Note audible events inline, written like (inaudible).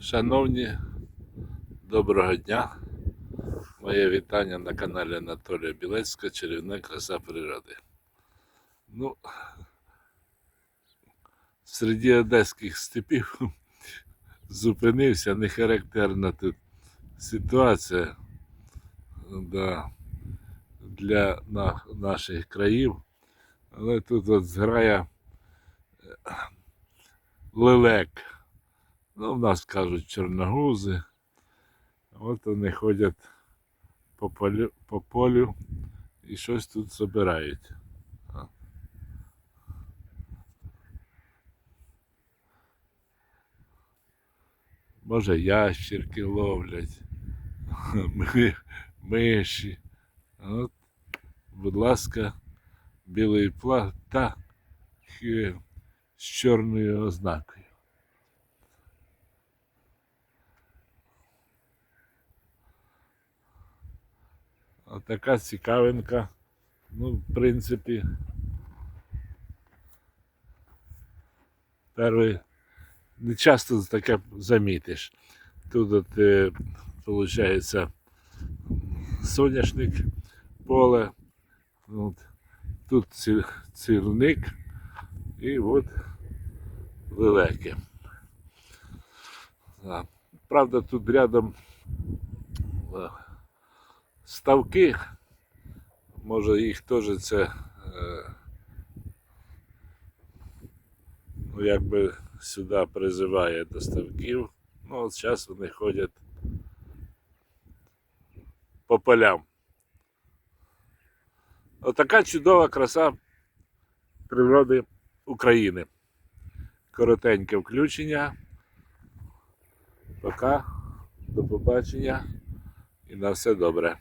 Шановні, доброго дня. Моє вітання на каналі Анатолія Білецького Чарівна краса природи. Ну, серед одеських степів (laughs) зупинився нехарактерна тут ситуація да, для на, наших країв. Але тут от зграя е, лелек. Ну, в нас кажуть чорногузи. От вони ходять по полю, по полю і щось тут збирають. Може, ящерки ловлять, (laughs) ми- миші. От, будь ласка, білий плат та е, з чорною ознакою. Отака цікавинка. Ну, в принципі. Перший не часто таке замітиш. Тут от, е, виходить соняшник, поле, от, тут ці- і от велике. Правда, тут рядом е, ставки. Може їх теж це е, ну, якби сюди призиває до ставків. Ну, от зараз вони ходять по полям. Отака чудова краса природи України. Коротеньке включення. Пока, до побачення і на все добре.